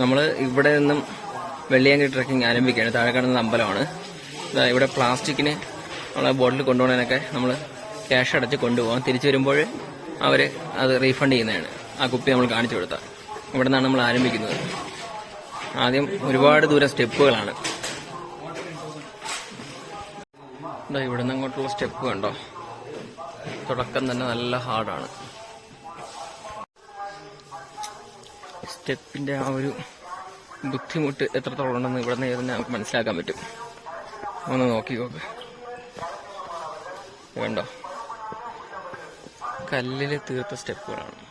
നമ്മൾ ഇവിടെ നിന്നും വെള്ളിയാങ്കി ട്രക്കിംഗ് ആരംഭിക്കുകയാണ്. താഴെ കാണുന്നത് അമ്പലമാണ്. ഇവിടെ പ്ലാസ്റ്റിക്കിന് നമ്മളെ ബോട്ടിൽ കൊണ്ടുപോകാനൊക്കെ നമ്മൾ ക്യാഷ് അടച്ച് കൊണ്ടുപോകാം തിരിച്ചു വരുമ്പോൾ അവർ അത് റീഫണ്ട് ചെയ്യുന്നതാണ്. ആ കുപ്പി നമ്മൾ കാണിച്ചു കൊടുത്താൽ ഇവിടെ നിന്നാണ് നമ്മൾ ആരംഭിക്കുന്നത്. ആദ്യം ഒരുപാട് ദൂരം സ്റ്റെപ്പുകളാണ്. ഇവിടെ നിന്ന് അങ്ങോട്ടുള്ള സ്റ്റെപ്പ് കണ്ടോ? തുടക്കം തന്നെ നല്ല ഹാർഡാണ് സ്റ്റെപ്പിന്റെ ആ ഒരു ബുദ്ധിമുട്ട് എത്രത്തോളം ഉണ്ടെന്ന് ഇവിടെ നിന്ന് തന്നെ നമുക്ക് മനസ്സിലാക്കാൻ പറ്റും. ഒന്ന് നോക്കി നോക്ക്. വേണ്ടോ കല്ലിൽ തീർത്ത സ്റ്റെപ്പുകളാണ്.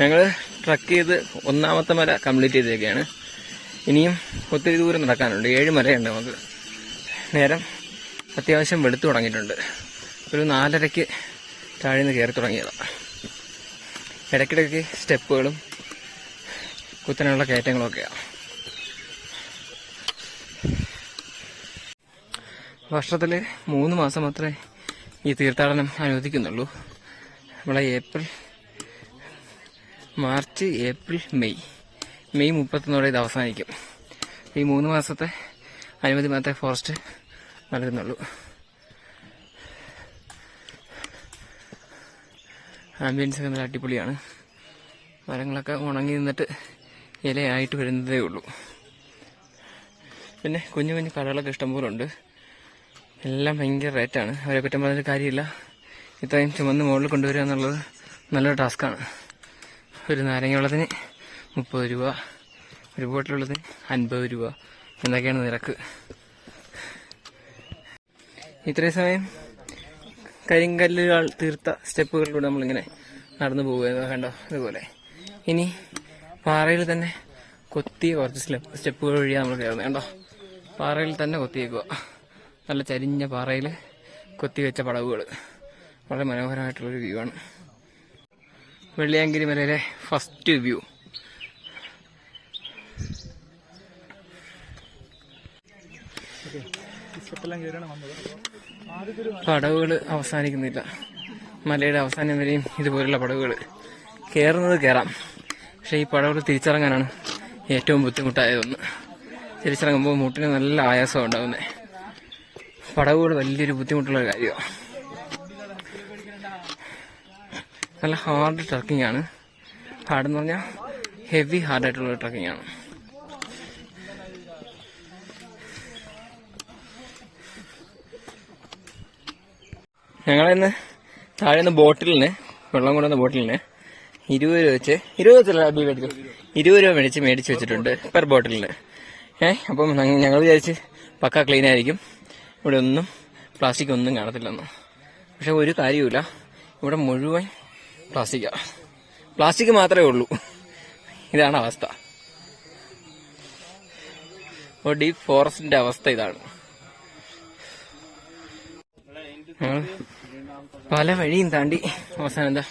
ഞങ്ങൾ ട്രക്ക് ചെയ്ത് ഒന്നാമത്തെ മല കംപ്ലീറ്റ് ചെയ്തേക്കാണ് ഇനിയും ഒത്തിരി ദൂരം നടക്കാനുണ്ട്. ഏഴ് മലയുണ്ട് നമുക്ക്. നേരം അത്യാവശ്യം വെളുത്തു തുടങ്ങിയിട്ടുണ്ട്. ഒരു നാലരയ്ക്ക് താഴെ നിന്ന് കയറി തുടങ്ങിയതാണ് ഇടയ്ക്കിടയ്ക്ക് സ്റ്റെപ്പുകളും കുത്തനുള്ള കയറ്റങ്ങളൊക്കെയാണ് വർഷത്തിൽ മൂന്ന് മാസം മാത്രമേ ഈ തീർത്ഥാടനം അനുവദിക്കുന്നുള്ളൂ. നമ്മളെ April March April May. May മുപ്പത്തൊന്നോടെ ഇത് അവസാനിക്കും. ഈ മൂന്ന് മാസത്തെ അനുമതി മാത്രമേ ഫോറസ്റ്റ് നൽകുന്നുള്ളൂ. ആംബിയൻസ് ഒക്കെ നല്ല അടിപൊളിയാണ്. മരങ്ങളൊക്കെ ഉണങ്ങി നിന്നിട്ട് ഇലയായിട്ട് വരുന്നതേ ഉള്ളൂ. പിന്നെ കുഞ്ഞു കുഞ്ഞു കടകളൊക്കെ ഇഷ്ടംപോലെ ഉണ്ട് എല്ലാം ഭയങ്കര റേറ്റാണ്. അവരെ കുറ്റം പറഞ്ഞിട്ട് കാര്യമില്ല. ഇത്രയും ചുമന്ന് മുകളിൽ കൊണ്ടുവരിക എന്നുള്ളത് നല്ലൊരു ടാസ്ക്കാണ്. ഒരു നാരങ്ങ വെള്ളത്തിന് മുപ്പത് രൂപ ഒരു ബോട്ടിലുള്ളതിന് അൻപത് രൂപ. എന്നൊക്കെയാണ് നിരക്ക്. ഇത്രയും സമയം കരിങ്കല്ലുകൾ തീർത്ത സ്റ്റെപ്പുകളിലൂടെ നമ്മളിങ്ങനെ നടന്നു പോവുക കണ്ടോ? ഇതുപോലെ. ഇനി പാറയിൽ തന്നെ കൊത്തിയ കുറച്ച് സ്റ്റെപ്പ് സ്റ്റെപ്പുകൾ വഴിയാണ് നമ്മൾ കയറുന്നത്. കണ്ടോ? പാറയിൽ തന്നെ കൊത്തിയേക്കുക നല്ല ചരിഞ്ഞ പാറയിൽ കൊത്തി വെച്ച പടവുകൾ. വളരെ മനോഹരമായിട്ടുള്ളൊരു വ്യൂ ആണ്. വെള്ളിയാങ്കിരി മലയിലെ ഫസ്റ്റ് വ്യൂ പടവുകൾ അവസാനിക്കുന്നില്ല. മലയുടെ അവസാനം വരെയും ഇതുപോലുള്ള പടവുകൾ കയറുന്നത് കയറാം പക്ഷേ ഈ പടവുകൾ തിരിച്ചിറങ്ങാനാണ് ഏറ്റവും ബുദ്ധിമുട്ടായതൊന്ന്. തിരിച്ചിറങ്ങുമ്പോൾ മുട്ടിന് നല്ല ആയാസം ഉണ്ടാകുന്നത് പടവുകൾ വലിയൊരു ബുദ്ധിമുട്ടുള്ള കാര്യമാണ് നല്ല ഹാർഡ് ട്രക്കിംഗ് ആണ്. ഹാർഡ് എന്ന് പറഞ്ഞാൽ ഹെവി ഹാർഡായിട്ടുള്ള ട്രക്കിംഗ് ആണ്. ഞങ്ങളിന്ന് താഴെ നിന്ന് ബോട്ടിലിന് വെള്ളം കൊണ്ടുവന്ന ബോട്ടിലിന് ഇരുപത് രൂപ വെച്ച് ഇരുപത് വെച്ചല്ല ഇരുപത് രൂപ മേടിച്ച് മേടിച്ച് വെച്ചിട്ടുണ്ട് പെർ ബോട്ടിലിന്. ഏഹ് അപ്പം ഞങ്ങൾ വിചാരിച്ച് പക്ക ക്ലീൻ ആയിരിക്കും. ഇവിടെ ഒന്നും പ്ലാസ്റ്റിക് ഒന്നും കാണത്തില്ലെന്ന്. പക്ഷെ ഒരു കാര്യവുമില്ല. ഇവിടെ മുഴുവൻ പ്ലാസ്റ്റിക്കാണ് പ്ലാസ്റ്റിക് മാത്രമേ ഉള്ളൂ. ഇതാണ് അവസ്ഥ. അപ്പോൾ ഡീപ് ഫോറസ്റ്റിന്റെ അവസ്ഥ ഇതാണ്. പല വഴിയും താണ്ടി. അവസാനം എന്താ?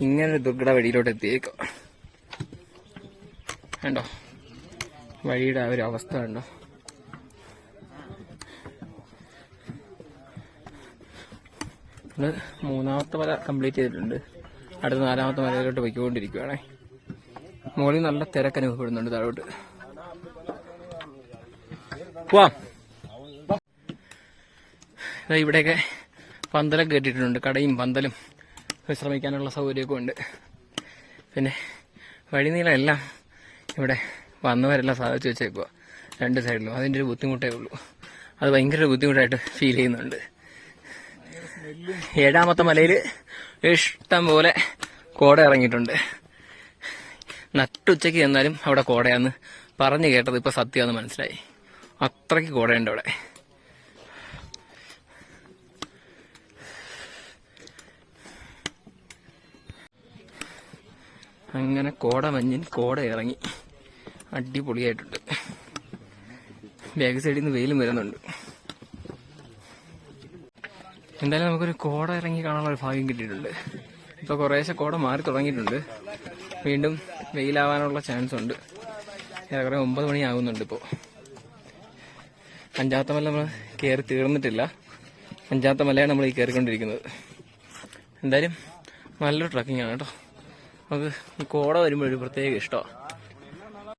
ഇങ്ങനെ ദുർഘട വഴിയിലോട്ട് എത്തിയേക്കോ. കണ്ടോ? വഴിയുടെ ആ ഒരു അവസ്ഥ കണ്ടോ? നമ്മൾ മൂന്നാമത്തെ മല കംപ്ലീറ്റ് ചെയ്തിട്ടുണ്ട്. അടുത്ത നാലാമത്തെ മലയിലോട്ട് പോയിക്കൊണ്ടിരിക്കുകയാണേ മുകളിൽ നല്ല തിരക്ക് അനുഭവപ്പെടുന്നുണ്ട് താഴോട്ട്. പോവാം. ഇവിടെയൊക്കെ പന്തലൊക്കെ കെട്ടിയിട്ടുണ്ട്. കടയും പന്തലും വിശ്രമിക്കാനുള്ള സൗകര്യമൊക്കെ ഉണ്ട്. പിന്നെ വഴിനീളെല്ലാം ഇവിടെ വന്നവരെല്ലാം സാധിച്ചു വെച്ചേക്കുക രണ്ട് സൈഡിലും. അതിന്റെ ഒരു ബുദ്ധിമുട്ടേ ഉള്ളൂ. അത് ഭയങ്കര ബുദ്ധിമുട്ടായിട്ട് ഫീൽ ചെയ്യുന്നുണ്ട്. ഏഴാമത്തെ മലയിൽ ഇഷ്ടം പോലെ കോട ഇറങ്ങിയിട്ടുണ്ട്. നട്ടുച്ചയ്ക്ക് ചെന്നാലും അവിടെ കോടയാന്ന് പറഞ്ഞു കേട്ടത് ഇപ്പൊ സത്യമാണെന്ന് മനസ്സിലായി. അത്രയ്ക്ക് കോടയുണ്ട് അവിടെ. അങ്ങനെ കോട മഞ്ഞിൻ കോട ഇറങ്ങി. അടിപൊളിയായിട്ടുണ്ട്. ബാക്ക് സൈഡിൽ നിന്ന് വെയിലും വരുന്നുണ്ട്. എന്തായാലും നമുക്കൊരു കോട ഇറങ്ങി കാണാനുള്ള ഒരു ഭാഗ്യം കിട്ടിയിട്ടുണ്ട്. ഇപ്പൊ കുറേശ്ശെ കോട മാറി തുടങ്ങിയിട്ടുണ്ട്. വീണ്ടും വെയിലാവാനുള്ള ചാൻസ് ഉണ്ട്. ഏറെക്കുറെ ഒമ്പത് മണിയാകുന്നുണ്ട് ഇപ്പോൾ അഞ്ചാമത്തെ മല നമ്മൾ കയറി തീർന്നിട്ടില്ല. അഞ്ചാമത്തെ മലയാണ് നമ്മൾ ഈ കയറിക്കൊണ്ടിരിക്കുന്നത് എന്തായാലും നല്ലൊരു ട്രക്കിംഗ് ആണ് കേട്ടോ. നമുക്ക് ഈ കോട വരുമ്പോൾ ഒരു പ്രത്യേക ഇഷ്ടമാണ്